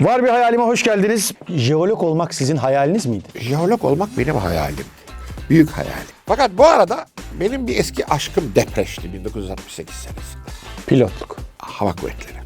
Var bir hayalime hoş geldiniz. Jeolog olmak sizin hayaliniz miydi? Jeolog olmak benim hayalim. Büyük hayalim. Fakat bu arada benim bir eski aşkım depreşti 1968 senesinde. Pilotluk. Hava kuvvetleri.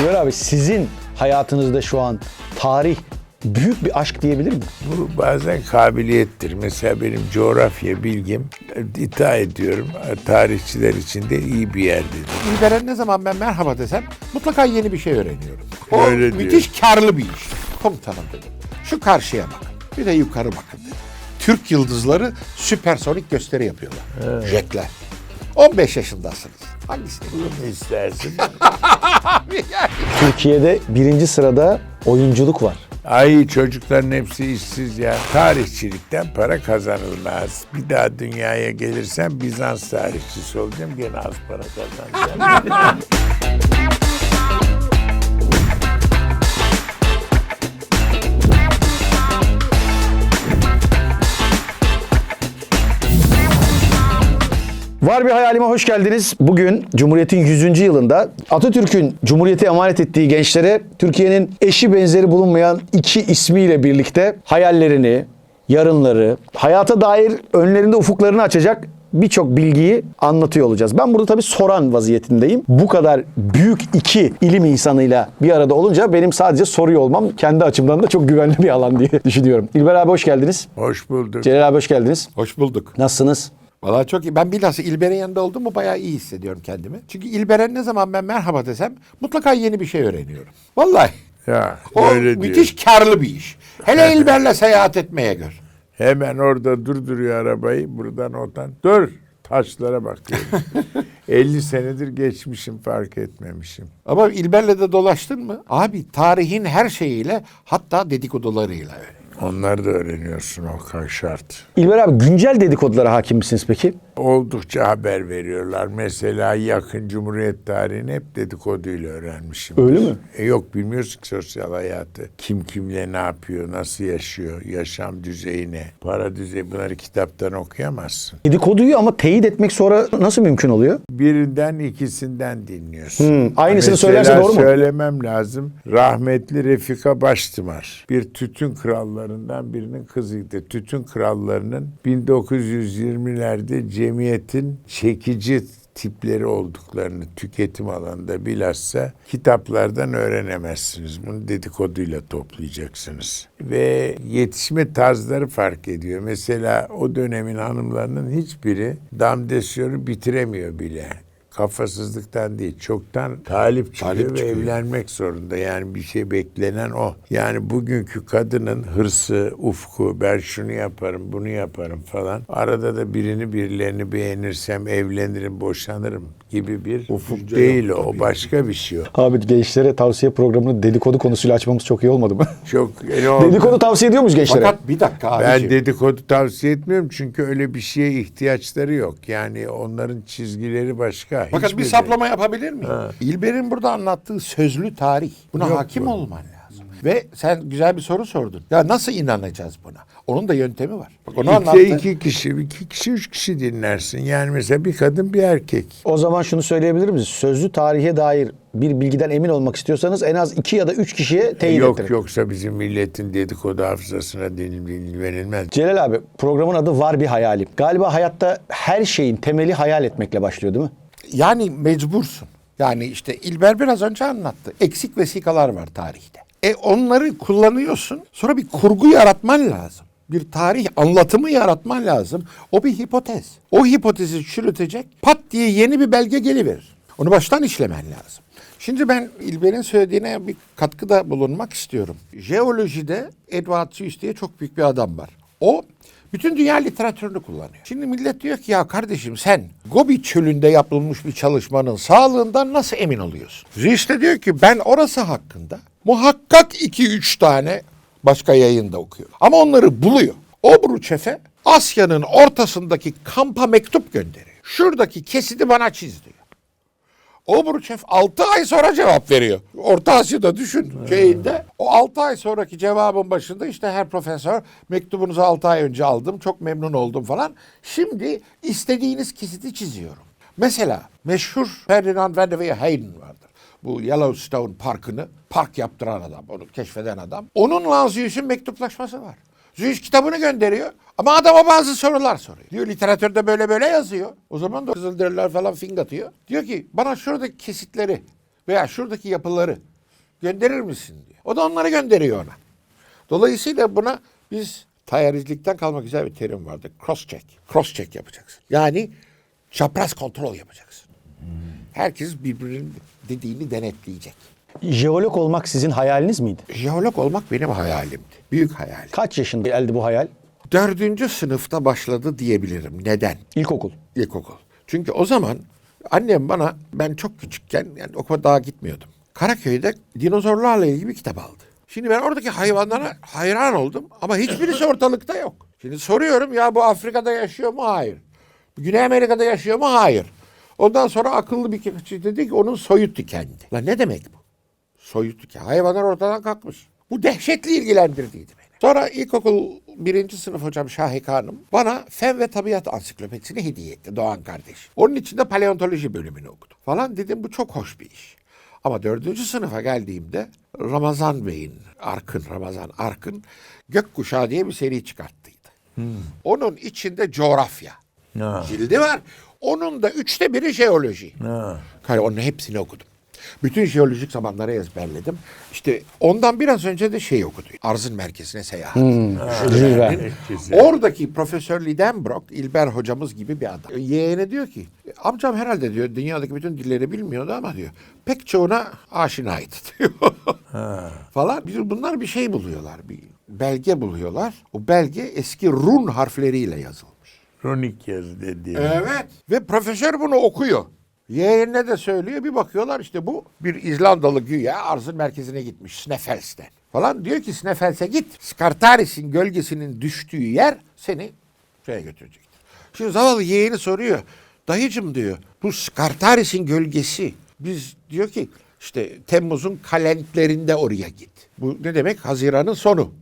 İlber abi sizin hayatınızda şu an tarih büyük bir aşk diyebilir miyim? Bu bazen kabiliyettir. Mesela benim coğrafya bilgim e, iddia ediyorum e, tarihçiler için de iyi bir yerdedir. İlberen ne zaman ben merhaba desem mutlaka yeni bir şey öğreniyorum. O Öyle diyor. müthiş karlı bir iş. Komutanım dedim. Şu karşıya bakın. Bir de yukarı bakın dedim. Türk yıldızları süpersonik gösteri yapıyorlar. Jetler. 15 yaşındasınız. Hangisini? Ne istersin? Türkiye'de birinci sırada oyunculuk var. Ay çocukların hepsi işsiz ya. Tarihçilikten para kazanılmaz. Bir daha dünyaya gelirsem Bizans tarihçisi olacağım. Gene az para kazanacağım. Var bir hayalime hoş geldiniz. Bugün Cumhuriyet'in 100. yılında Atatürk'ün Cumhuriyet'e emanet ettiği gençlere Türkiye'nin eşi benzeri bulunmayan iki ismiyle birlikte hayallerini, yarınları, hayata dair önlerinde ufuklarını açacak birçok bilgiyi anlatıyor olacağız. Ben burada tabii soran vaziyetindeyim. Bu kadar büyük iki ilim insanıyla bir arada olunca benim sadece soruyor olmam kendi açımdan da çok güvenli bir alan diye düşünüyorum. İlber abi hoş geldiniz. Hoş bulduk. Celal abi hoş geldiniz. Hoş bulduk. Nasılsınız? Vallahi çok iyi. Ben bilhassa İlber'in yanında oldum mu bayağı iyi hissediyorum kendimi. Çünkü İlber'e ne zaman ben merhaba desem mutlaka yeni bir şey öğreniyorum. Vallahi. Ya O öyle diyor. müthiş karlı bir iş. Hele İlber'le seyahat etmeye gör. Hemen orada durduruyor arabayı. Buradan oradan. Dur. Taşlara bakıyorum. 50 senedir geçmişim fark etmemişim. Ama İlber'le de dolaştın mı? Abi tarihin her şeyiyle hatta dedikodularıyla öyle. Onları da öğreniyorsun o şart. İlber abi güncel dedikodulara hakim misiniz peki? Oldukça haber veriyorlar. Mesela yakın Cumhuriyet tarihini hep dedikoduyla öğrenmişim. Öyle mi? E yok bilmiyorsun ki sosyal hayatı. Kim kimle ne yapıyor, nasıl yaşıyor, yaşam düzeyi ne, para düzeyi bunları kitaptan okuyamazsın. Dedikoduyu ama teyit etmek sonra nasıl mümkün oluyor? Birinden ikisinden dinliyorsun. Hmm, aynısını Mesela söylerse doğru mu? söylemem lazım. Rahmetli Refika Baştımar bir tütün krallarından birinin kızıydı. Tütün krallarının 1920'lerde cemiyetin çekici tipleri olduklarını tüketim alanında bilhassa kitaplardan öğrenemezsiniz. Bunu dedikoduyla toplayacaksınız. Ve yetişme tarzları fark ediyor. Mesela o dönemin hanımlarının hiçbiri damdesyoru bitiremiyor bile. Kafasızlıktan değil, çoktan talip çıkıyor Talip ve çıkıyor. evlenmek zorunda. Yani bir şey beklenen o. Yani bugünkü kadının hırsı, ufku, ben şunu yaparım, bunu yaparım falan. Arada da birini birilerini beğenirsem evlenirim, boşanırım gibi bir ufuk değil o. O başka bir şey o. Abi gençlere tavsiye programını dedikodu konusuyla açmamız çok iyi olmadı mı? Çok e, oldu? dedikodu tavsiye ediyor muyuz gençlere? Fakat bir dakika Ben abiciğim. dedikodu tavsiye etmiyorum çünkü öyle bir şeye ihtiyaçları yok. Yani onların çizgileri başka. Fakat bir saplama yapabilir miyim? İlber'in burada anlattığı sözlü tarih. Buna Yok hakim bu. olman lazım. Ve sen güzel bir soru sordun. Ya nasıl inanacağız buna? Onun da yöntemi var. Bak onu anlattı. İki, iki kişi, iki kişi, üç kişi dinlersin. Yani mesela bir kadın bir erkek. O zaman şunu söyleyebilir miyiz? Sözlü tarihe dair bir bilgiden emin olmak istiyorsanız en az iki ya da üç kişiye teyit Yok ettirin. yoksa bizim milletin dedikodu hafızasına denil- verilmez. Celal abi programın adı Var Bir Hayalim. Galiba hayatta her şeyin temeli hayal etmekle başlıyor değil mi? Yani mecbursun. Yani işte İlber biraz önce anlattı. Eksik vesikalar var tarihte. E onları kullanıyorsun. Sonra bir kurgu yaratman lazım. Bir tarih anlatımı yaratman lazım. O bir hipotez. O hipotezi çürütecek pat diye yeni bir belge geliverir. Onu baştan işlemen lazım. Şimdi ben İlber'in söylediğine bir katkıda bulunmak istiyorum. Jeolojide Edward Suisse diye çok büyük bir adam var. O bütün dünya literatürünü kullanıyor. Şimdi millet diyor ki ya kardeşim sen Gobi çölünde yapılmış bir çalışmanın sağlığından nasıl emin oluyorsun? De diyor ki ben orası hakkında muhakkak 2-3 tane başka yayında okuyor. Ama onları buluyor. Obruçef'e Asya'nın ortasındaki kampa mektup gönderiyor. Şuradaki kesidi bana çiz diyor. Obruçev 6 ay sonra cevap veriyor. Orta Asya'da düşün şeyinde. O 6 ay sonraki cevabın başında işte her profesör mektubunuzu 6 ay önce aldım. Çok memnun oldum falan. Şimdi istediğiniz kesiti çiziyorum. Mesela meşhur Ferdinand van der Weyden vardır. Bu Yellowstone Parkı'nı park yaptıran adam, onu keşfeden adam. Onunla Zeus'un mektuplaşması var. Zeus kitabını gönderiyor ama adama bazı sorular soruyor. Diyor literatürde böyle böyle yazıyor. O zaman da Kızılderililer falan fing atıyor. Diyor ki bana şuradaki kesitleri veya şuradaki yapıları gönderir misin diyor. O da onları gönderiyor ona. Dolayısıyla buna biz tayyaricilikten kalma güzel bir terim vardı. Cross check. Cross check yapacaksın. Yani çapraz kontrol yapacaksın. Herkes birbirinin dediğini denetleyecek. Jeolog olmak sizin hayaliniz miydi? Jeolog olmak benim hayalimdi. Büyük hayalim. Kaç yaşında geldi bu hayal? Dördüncü sınıfta başladı diyebilirim. Neden? İlkokul. İlkokul. Çünkü o zaman annem bana ben çok küçükken yani okula daha gitmiyordum. Karaköy'de dinozorlarla ilgili bir kitap aldı. Şimdi ben oradaki hayvanlara hayran oldum ama hiçbirisi ortalıkta yok. Şimdi soruyorum ya bu Afrika'da yaşıyor mu? Hayır. Güney Amerika'da yaşıyor mu? Hayır. Ondan sonra akıllı bir kişi dedi ki onun soyut tükendi. Lan ne demek bu? Soyut tükendi. Hayvanlar ortadan kalkmış. Bu dehşetli ilgilendirdiydi beni. Sonra ilkokul birinci sınıf hocam Şahika Hanım bana Fen ve Tabiat Ansiklopedisini hediye etti Doğan kardeş. Onun içinde paleontoloji bölümünü okudum. Falan dedim bu çok hoş bir iş. Ama dördüncü sınıfa geldiğimde Ramazan Bey'in, Arkın, Ramazan Arkın Gökkuşağı diye bir seri çıkarttıydı. Onun içinde coğrafya. Ha. Cildi var. Onun da üçte biri jeoloji. Ha. Onun hepsini okudum. Bütün jeolojik zamanları ezberledim. İşte ondan biraz önce de şey okudum. Arzın merkezine seyahat. Güzel. Oradaki Profesör Lidenbrock, İlber hocamız gibi bir adam. Yeğene diyor ki, amcam herhalde diyor dünyadaki bütün dilleri bilmiyordu ama diyor pek çoğuna aşinaydı diyor. Falan. Bir- Bunlar bir şey buluyorlar, bir belge buluyorlar. O belge eski Run harfleriyle yazılmış. Runik yazı dedi. Evet. Ve profesör bunu okuyor. Yeğenine de söylüyor. Bir bakıyorlar işte bu bir İzlandalı güya arzın merkezine gitmiş Sneffels'ten. Falan diyor ki Sneffels'e git. Skartaris'in gölgesinin düştüğü yer seni şeye götürecektir. Şimdi zavallı yeğeni soruyor. Dayıcım diyor bu Skartaris'in gölgesi biz diyor ki işte Temmuz'un kalentlerinde oraya git. Bu ne demek? Haziran'ın sonu.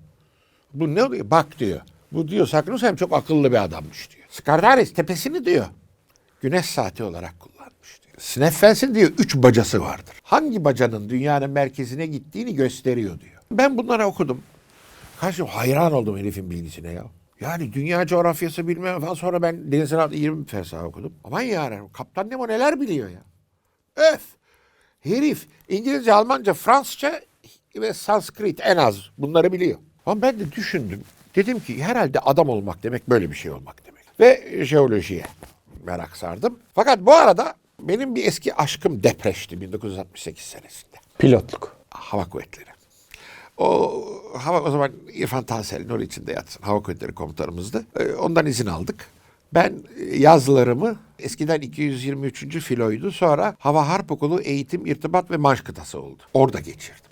Bu ne oluyor? Bak diyor. Bu diyor Saknus hem çok akıllı bir adammış diyor. Skartaris tepesini diyor. Güneş saati olarak kullanmış diyor. Sneffels'in diyor üç bacası vardır. Hangi bacanın dünyanın merkezine gittiğini gösteriyor diyor. Ben bunları okudum. Karşım hayran oldum herifin bilgisine ya. Yani dünya coğrafyası bilmem falan sonra ben denizin altı 20 fersah okudum. Aman yarabbim Kaptan Nemo neler biliyor ya. Öf. Herif İngilizce, Almanca, Fransızca ve Sanskrit en az bunları biliyor. Ama ben de düşündüm. Dedim ki herhalde adam olmak demek böyle bir şey olmak demek. Ve jeolojiye merak sardım. Fakat bu arada benim bir eski aşkım depreşti 1968 senesinde. Pilotluk. Hava kuvvetleri. O hava o zaman İrfan Tansel Nur içinde yatsın. Hava kuvvetleri komutanımızdı. Ee, ondan izin aldık. Ben e, yazlarımı eskiden 223. filoydu. Sonra Hava Harp Okulu Eğitim, İrtibat ve Marş Kıtası oldu. Orada geçirdim.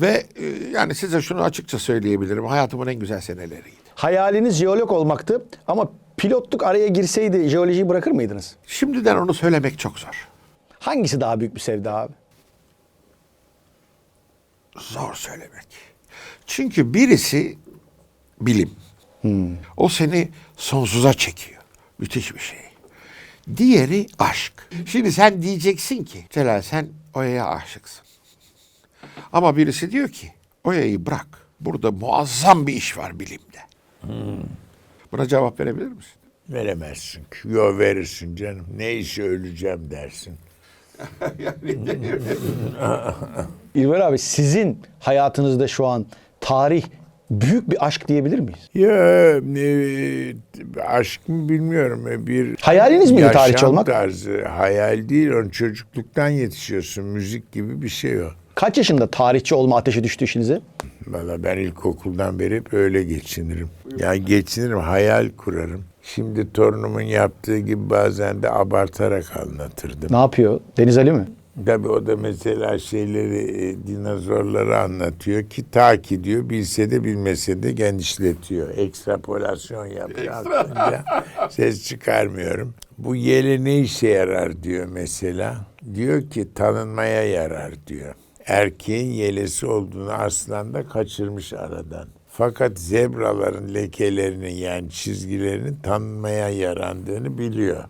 Ve e, yani size şunu açıkça söyleyebilirim. Hayatımın en güzel seneleriydi. Hayaliniz jeolog olmaktı ama pilotluk araya girseydi jeolojiyi bırakır mıydınız? Şimdiden onu söylemek çok zor. Hangisi daha büyük bir sevda abi? Zor söylemek. Çünkü birisi bilim. O seni sonsuza çekiyor. Müthiş bir şey. Diğeri aşk. Şimdi sen diyeceksin ki Celal sen Oya'ya aşıksın. Ama birisi diyor ki Oya'yı bırak. Burada muazzam bir iş var bilimde. Buna cevap verebilir misin? Veremezsin. Yo verirsin canım. Ne işi öleceğim dersin. İlber abi sizin hayatınızda şu an tarih büyük bir aşk diyebilir miyiz? Ya e, aşk mı bilmiyorum. Bir Hayaliniz miydi tarihçi olmak? tarzı. Hayal değil. Onun çocukluktan yetişiyorsun. Müzik gibi bir şey o. Kaç yaşında tarihçi olma ateşi düştü işinize? Valla ben ilkokuldan beri hep öyle geçinirim. Yani geçinirim, hayal kurarım. Şimdi torunumun yaptığı gibi bazen de abartarak anlatırdım. Ne yapıyor? Deniz Ali mi? Tabii o da mesela şeyleri, e, dinozorları anlatıyor ki ta ki diyor bilse de bilmese de genişletiyor. Ekstrapolasyon yapıyor. aklınca. Ses çıkarmıyorum. Bu yele ne işe yarar diyor mesela. Diyor ki tanınmaya yarar diyor. Erkeğin yelesi olduğunu aslan da kaçırmış aradan. Fakat zebraların lekelerinin yani çizgilerinin tanınmaya yarandığını biliyor.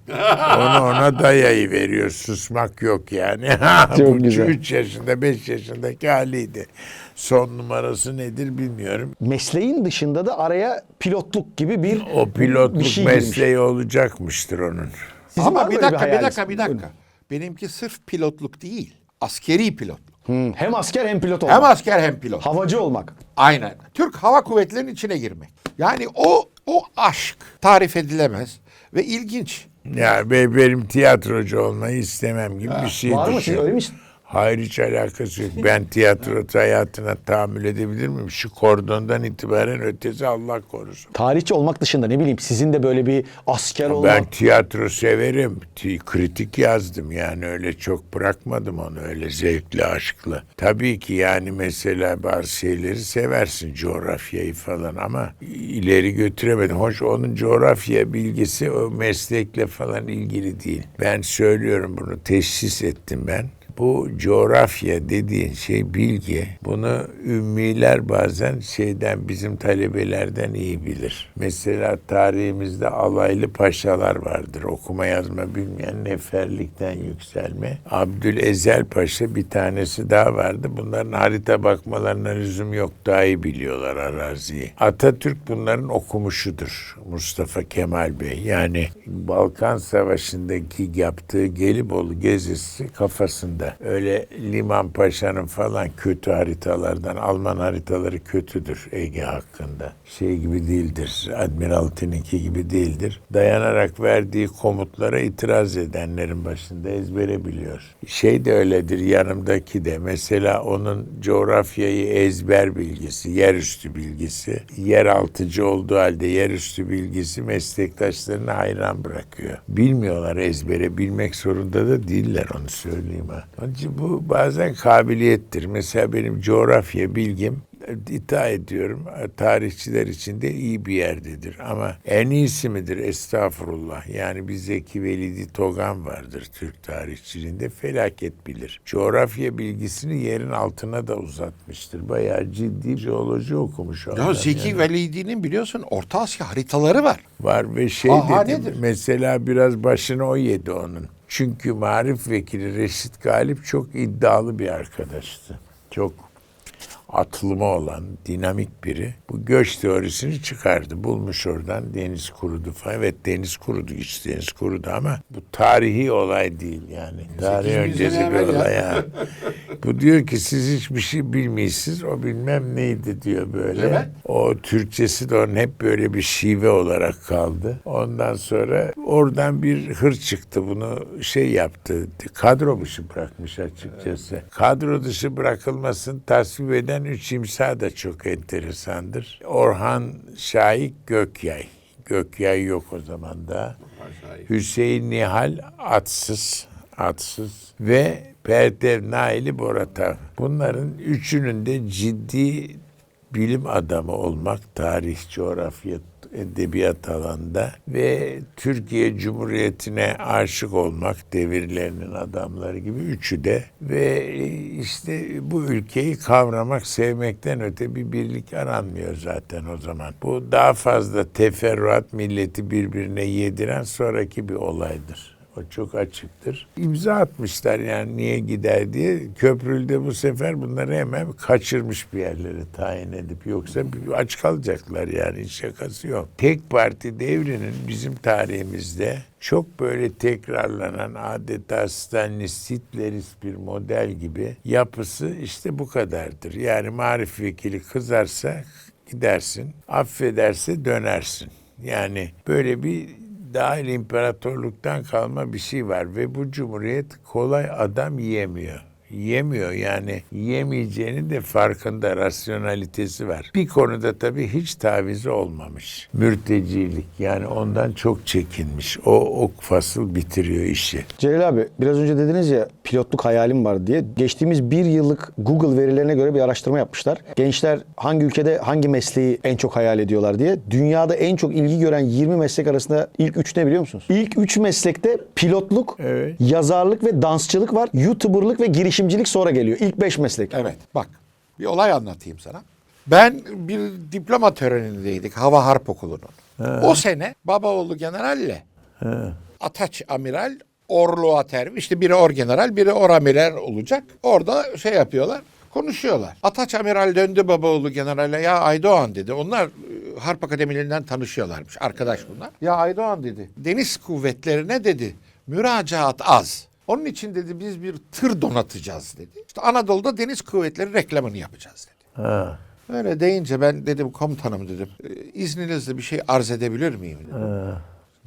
Onu ona dayayı veriyor. Susmak yok yani. Çok Bu güzel. 3 yaşında 5 yaşındaki haliydi. Son numarası nedir bilmiyorum. Mesleğin dışında da araya pilotluk gibi bir O pilotluk bir şey girmiş. mesleği olacakmıştır onun. Sizin Ama bir dakika bir hayaliniz? dakika bir dakika. Benimki sırf pilotluk değil. Askeri pilotluk. Hı, Hem asker hem pilot olmak. Hem asker hem pilot. Havacı olmak. Aynen. Türk Hava Kuvvetleri'nin içine girmek. Yani o o aşk tarif edilemez ve ilginç. Ya be- benim tiyatrocu olmayı istemem gibi bir şey Var mı siz öyle misin? Hayır hiç alakası yok. Ben tiyatro hayatına tahammül edebilir miyim? Şu kordondan itibaren ötesi Allah korusun. Tarihçi olmak dışında ne bileyim sizin de böyle bir asker olmak. Ben tiyatro severim. Ti- Kritik yazdım yani öyle çok bırakmadım onu öyle zevkli aşkla. Tabii ki yani mesela bazı şeyleri seversin coğrafyayı falan ama ileri götüremedim. Hoş onun coğrafya bilgisi o meslekle falan ilgili değil. Ben söylüyorum bunu teşhis ettim ben. Bu coğrafya dediğin şey bilgi. Bunu ümmiler bazen şeyden bizim talebelerden iyi bilir. Mesela tarihimizde alaylı paşalar vardır. Okuma yazma bilmeyen neferlikten yükselme. Abdülezel Paşa bir tanesi daha vardı. Bunların harita bakmalarına lüzum yok. Daha iyi biliyorlar araziyi. Atatürk bunların okumuşudur. Mustafa Kemal Bey. Yani Balkan Savaşı'ndaki yaptığı Gelibolu gezisi kafasında. Öyle Liman Paşa'nın falan kötü haritalardan, Alman haritaları kötüdür Ege hakkında. Şey gibi değildir, Admiralty'ninki gibi değildir. Dayanarak verdiği komutlara itiraz edenlerin başında ezbere biliyor. Şey de öyledir yanımdaki de. Mesela onun coğrafyayı ezber bilgisi, yerüstü bilgisi, yeraltıcı olduğu halde yerüstü bilgisi meslektaşlarını hayran bırakıyor. Bilmiyorlar ezbere, bilmek zorunda da değiller onu söyleyeyim ha. Onun için bu bazen kabiliyettir. Mesela benim coğrafya bilgim iddia ediyorum tarihçiler için de iyi bir yerdedir. Ama en iyisi midir? Estağfurullah. Yani bir Zeki Velidi Togan vardır Türk tarihçiliğinde. Felaket bilir. Coğrafya bilgisini yerin altına da uzatmıştır. Bayağı ciddi jeoloji okumuş Ya Zeki yani. Velidi'nin biliyorsun Orta Asya haritaları var. Var ve şey Şahanedir. dedim mesela biraz başını o yedi onun. Çünkü Marif Vekili Reşit Galip çok iddialı bir arkadaştı. Çok atılımı olan, dinamik biri. Bu göç teorisini çıkardı. Bulmuş oradan deniz kurudu falan. Evet deniz kurudu, hiç deniz kurudu ama bu tarihi olay değil yani. Tarih 800 öncesi bir ya. olay ha. Bu diyor ki siz hiçbir şey bilmiyorsunuz. O bilmem neydi diyor böyle. Evet. O Türkçesi de onun hep böyle bir şive olarak kaldı. Ondan sonra oradan bir hır çıktı. Bunu şey yaptı. Kadro dışı bırakmış açıkçası. Kadro dışı bırakılmasını tasvip eden üç imza da çok enteresandır. Orhan Şahik Gökyay. Gökyay yok o zaman da. Hüseyin Nihal atsız, atsız ve Pertev Naili Boratav. Bunların üçünün de ciddi bilim adamı olmak, tarih, coğrafya, edebiyat alanında ve Türkiye Cumhuriyeti'ne aşık olmak devirlerinin adamları gibi üçü de ve işte bu ülkeyi kavramak, sevmekten öte bir birlik aranmıyor zaten o zaman. Bu daha fazla teferruat milleti birbirine yediren sonraki bir olaydır. O çok açıktır. İmza atmışlar yani niye gider diye. Köprülde bu sefer bunları hemen kaçırmış bir yerlere tayin edip. Yoksa aç kalacaklar yani şakası yok. Tek parti devrinin bizim tarihimizde çok böyle tekrarlanan adeta Stalinist, Hitlerist bir model gibi yapısı işte bu kadardır. Yani marif vekili kızarsa gidersin, affederse dönersin. Yani böyle bir dahil imparatorluktan kalma bir şey var ve bu cumhuriyet kolay adam yiyemiyor. Yemiyor yani yemeyeceğini de farkında rasyonalitesi var. Bir konuda tabii hiç tavizi olmamış. Mürtecilik yani ondan çok çekinmiş. O o fasıl bitiriyor işi. Celal abi biraz önce dediniz ya pilotluk hayalim var diye. Geçtiğimiz bir yıllık Google verilerine göre bir araştırma yapmışlar. Gençler hangi ülkede hangi mesleği en çok hayal ediyorlar diye. Dünyada en çok ilgi gören 20 meslek arasında ilk 3 ne biliyor musunuz? İlk 3 meslekte pilotluk, Evet. yazarlık ve dansçılık var. YouTuber'lık ve girişimcilik sonra geliyor. İlk 5 meslek. Evet bak bir olay anlatayım sana. Ben bir diploma törenindeydik Hava Harp Okulu'nun. O sene Babaoğlu generalle Ataç amiral Orluğa terfi. İşte biri orgeneral biri oramiral olacak. Orada şey yapıyorlar. Konuşuyorlar. Ataç amiral döndü Babaoğlu generale ya Aydoğan dedi. Onlar e, harp akademilerinden tanışıyorlarmış. Arkadaş bunlar. Ya Aydoğan dedi. Deniz kuvvetlerine dedi. Müracaat az. Onun için dedi biz bir tır donatacağız dedi. İşte Anadolu'da deniz kuvvetleri reklamını yapacağız dedi. Ha. Öyle deyince ben dedim komutanım dedim. "e, izninizle bir şey arz edebilir miyim dedim.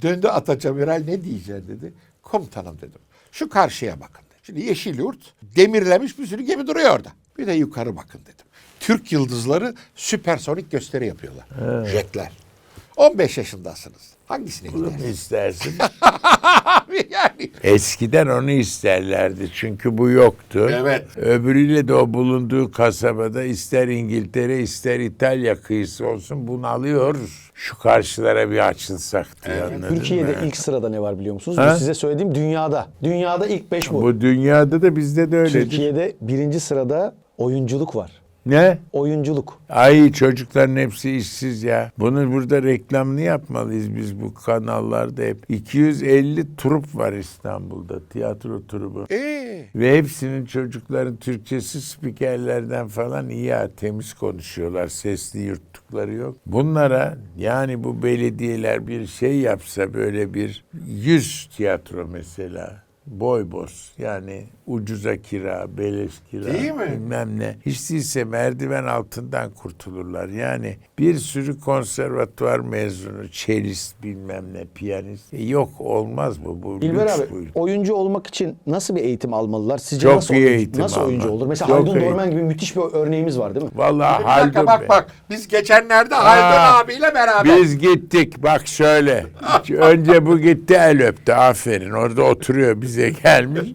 Döndü Ataç Amiral ne diyeceksin dedi. Komutanım dedim. Şu karşıya bakın dedi. Şimdi Yeşilyurt demirlemiş bir sürü gemi duruyor orada. Bir de yukarı bakın dedim. Türk yıldızları süpersonik gösteri yapıyorlar. Jetler. 15 yaşındasınız. Hangisine Bunu mu gidersiniz? istersin? Abi yani. Eskiden onu isterlerdi çünkü bu yoktu. Evet. Öbürüyle de o bulunduğu kasabada ister İngiltere ister İtalya kıyısı olsun bunu alıyoruz. Şu karşılara bir açılsak diye anladın Türkiye'de mı? ilk sırada ne var biliyor musunuz? Ha? Bu size söylediğim dünyada. Dünyada ilk beş bu. Bu dünyada da bizde de öyledir. Türkiye'de birinci sırada oyunculuk var. Ne? Oyunculuk. Ay çocukların hepsi işsiz ya. Bunu burada reklamını yapmalıyız biz bu kanallarda hep. 250 trup var İstanbul'da. Tiyatro trubu. Ee, Ve hepsinin çocukların Türkçesi spikerlerden falan iyi ya temiz konuşuyorlar. Sesli yurttukları yok. Bunlara yani bu belediyeler bir şey yapsa böyle bir 100 tiyatro mesela. Boy boz yani ucuza kira, beleş kira Değil mi? bilmem ne. Hiç değilse merdiven altından kurtulurlar. Yani bir sürü konservatuvar mezunu, çelist bilmem ne, piyanist. E yok olmaz bu. bu İlber lüks abi bu. oyuncu olmak için nasıl bir eğitim almalılar? Sizce Çok nasıl iyi oyuncu, eğitim nasıl oyuncu almak. olur? Mesela Çok Haldun iyi. Dorman gibi müthiş bir örneğimiz var değil mi? Vallahi bir dakika Haldun bak Bey. bak. Biz geçenlerde Haldun abiyle beraber. Biz gittik bak şöyle. Önce bu gitti el öptü aferin. Orada oturuyor bize gelmiş.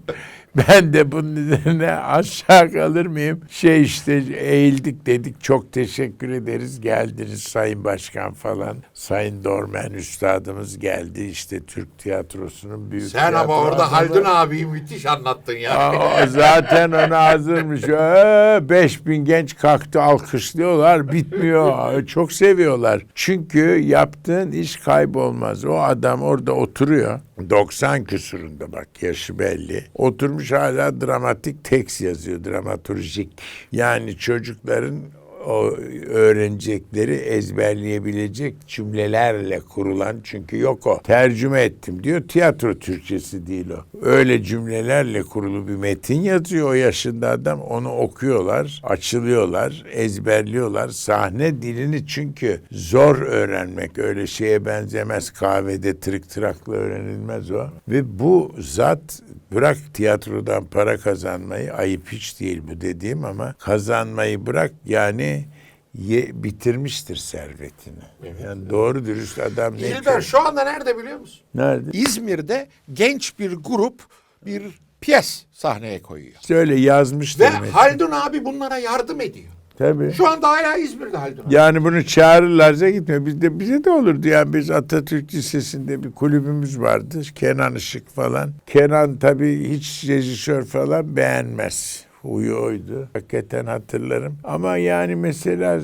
Ben de bunun üzerine aşağı kalır mıyım? Şey işte eğildik dedik çok teşekkür ederiz geldiniz Sayın Başkan falan. Sayın Dormen Üstadımız geldi işte Türk tiyatrosunun büyük Sen ama orada adamı. Haldun abiyi müthiş anlattın ya. Aa, zaten ona hazırmış. Ee, 5000 genç kalktı alkışlıyorlar. Bitmiyor. Çok seviyorlar. Çünkü yaptığın iş kaybolmaz. O adam orada oturuyor. 90 küsurunda bak yaşı belli. Oturmuş hala dramatik tekst yazıyor. Dramaturjik. Yani çocukların o öğrenecekleri ezberleyebilecek cümlelerle kurulan çünkü yok o. Tercüme ettim diyor. Tiyatro Türkçesi değil o. Öyle cümlelerle kurulu bir metin yazıyor o yaşında adam. Onu okuyorlar, açılıyorlar, ezberliyorlar. Sahne dilini çünkü zor öğrenmek. Öyle şeye benzemez. Kahvede tırık tırakla öğrenilmez o. Ve bu zat bırak tiyatrodan para kazanmayı ayıp hiç değil bu dediğim ama kazanmayı bırak yani ye, bitirmiştir servetini. Yani doğru dürüst adam ne İlber şu anda nerede biliyor musun? Nerede? İzmir'de genç bir grup bir piyes sahneye koyuyor. Şöyle yazmıştır. Ve. Haldun abi bunlara yardım ediyor. Tabii. Şu anda hala İzmir'de Haldun abi. Yani bunu çağırırlarsa gitmiyor. Bizde bize de olurdu yani biz Atatürk Lisesi'nde bir kulübümüz vardı. Kenan Işık falan. Kenan tabii hiç rejisör falan beğenmez. Huyu oydu. Hakikaten hatırlarım. Ama yani mesela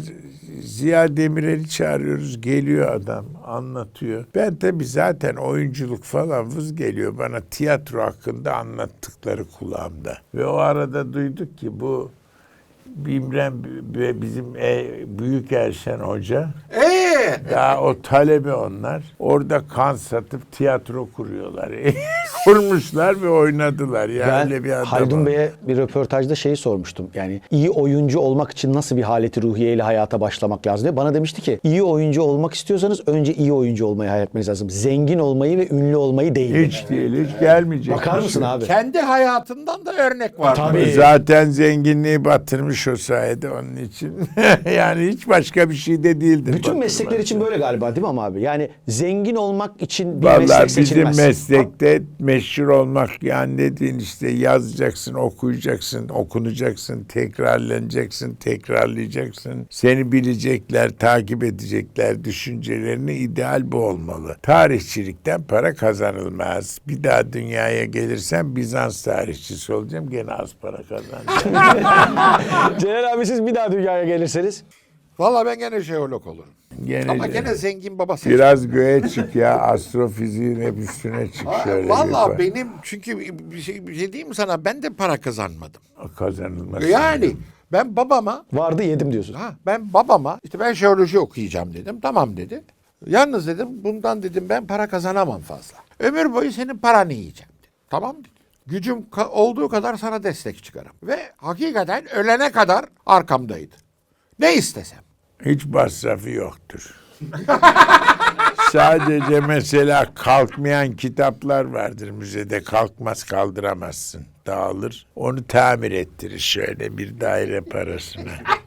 Ziya Demirel'i çağırıyoruz. Geliyor adam anlatıyor. Ben tabii zaten oyunculuk falan vız geliyor bana tiyatro hakkında anlattıkları kulağımda. Ve o arada duyduk ki bu Ve bizim e, Büyük Erşen Hoca Ee, daha o talebi onlar. Orada kan satıp tiyatro kuruyorlar. Kurmuşlar ve oynadılar. Yani Ben bir adam. Haldun. Bey'e bir röportajda şeyi sormuştum. Yani iyi oyuncu olmak için nasıl bir haleti ruhiyeyle hayata başlamak lazım diye. Bana demişti ki iyi oyuncu olmak istiyorsanız önce iyi oyuncu olmayı hayal etmeniz lazım. Zengin olmayı ve ünlü olmayı değil. Hiç değil, hiç gelmeyecek. Bakar mısın şey. abi? kendi hayatından da örnek var. Tabii. Zaten zenginliği batırmış o sayede onun için. yani hiç başka bir şey de değildir. Bütün batırmak. meslekler için böyle galiba değil mi ama abi? Yani zengin olmak için bir Vallahi meslek bizim seçilmez. meslekte meşhur olmak yani dediğin işte yazacaksın, okuyacaksın, okunacaksın, tekrarlanacaksın, tekrarlayacaksın. Seni bilecekler, takip edecekler, düşüncelerini ideal bu olmalı. Tarihçilikten para kazanılmaz. Bir daha dünyaya gelirsem Bizans tarihçisi olacağım. Gene az para kazanacağım. Celal abi siz bir daha dünyaya gelirseniz Valla ben gene jeolog olurum. Gene Ama gene zengin baba seçerim. Biraz göğe çık ya astrofiziğin hep üstüne çık şöyle. Valla benim çünkü bir şey, bir şey diyeyim mi sana ben de para kazanmadım. kazanılmaz. Yani ben babama Vardı yedim diyorsun. ha ben babama işte ben jeoloji okuyacağım dedim. Tamam dedi. Yalnız dedim bundan dedim ben para kazanamam fazla. Ömür boyu senin paranı yiyeceğim dedi. Tamam dedi. Gücüm ka- olduğu kadar sana destek çıkarım. Ve hakikaten ölene kadar arkamdaydı. Ne istesem. Hiç masrafı yoktur. Sadece mesela kalkmayan kitaplar vardır müzede. Kalkmaz kaldıramazsın. Dağılır. Onu tamir ettirir şöyle bir daire parasına.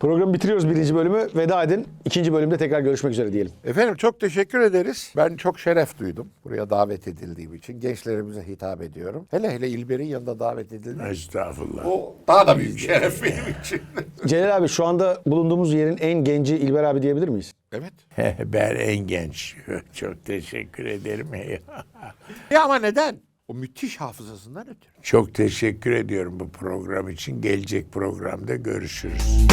Programı bitiriyoruz birinci bölümü. Veda edin. İkinci bölümde tekrar görüşmek üzere diyelim. Efendim çok teşekkür ederiz. Ben çok şeref duydum buraya davet edildiğim için. Gençlerimize hitap ediyorum. Hele hele İlber'in yanında davet edildiğim Estağfurullah. O daha da büyük şeref benim için. Celal abi şu anda bulunduğumuz yerin en genci İlber abi diyebilir miyiz? evet. ben en genç. Çok teşekkür ederim. Ya ama neden? O müthiş hafızasından ötürü. Çok teşekkür ediyorum bu program için. Gelecek programda görüşürüz.